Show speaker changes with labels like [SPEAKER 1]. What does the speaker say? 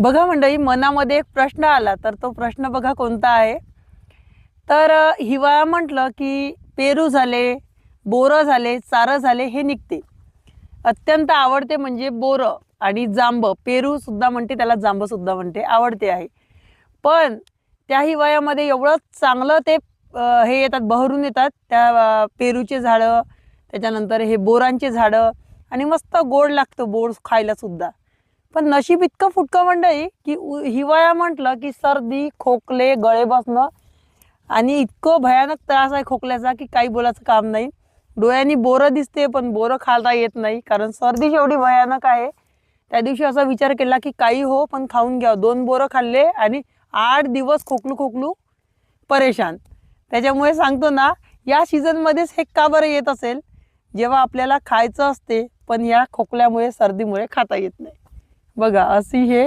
[SPEAKER 1] बघा मंडळी मनामध्ये एक प्रश्न आला तर तो प्रश्न बघा कोणता आहे? तर हिवाळा म्हटलं की पेरू झाले बोरं झाले चारं झाले हे निघते. अत्यंत आवडते म्हणजे बोरं आणि जांब. पेरूसुद्धा म्हणते त्याला जांबसुद्धा म्हणते आवडते आहे. पण त्या हिवाळ्यामध्ये एवढं चांगलं ते हे येतात बहरून येतात. त्या पेरूचे झाडं त्याच्यानंतर हे बोरांचे झाडं आणि मस्त गोड लागतं बोर खायलासुद्धा पण नशीब इतकं फुटकं मंडळी की उ- हिवाळा म्हटलं की सर्दी खोकले गळे बसणं आणि इतकं भयानक त्रास आहे खोकल्याचा की काही बोलायचं काम नाही. डोळ्यांनी बोरं दिसते पण बोरं खाता येत नाही कारण सर्दी जेवढी भयानक आहे. त्या दिवशी असा विचार केला की काही हो पण खाऊन घ्या. दोन बोरं खाल्ले आणि आठ दिवस खोकलू खोकलू परेशान. त्याच्यामुळे सांगतो ना या सीझनमध्येच हे का बरं येत असेल? जेव्हा आपल्याला खायचं असते पण या खोकल्यामुळे सर्दीमुळे खाता येत नाही. बघा अशी हे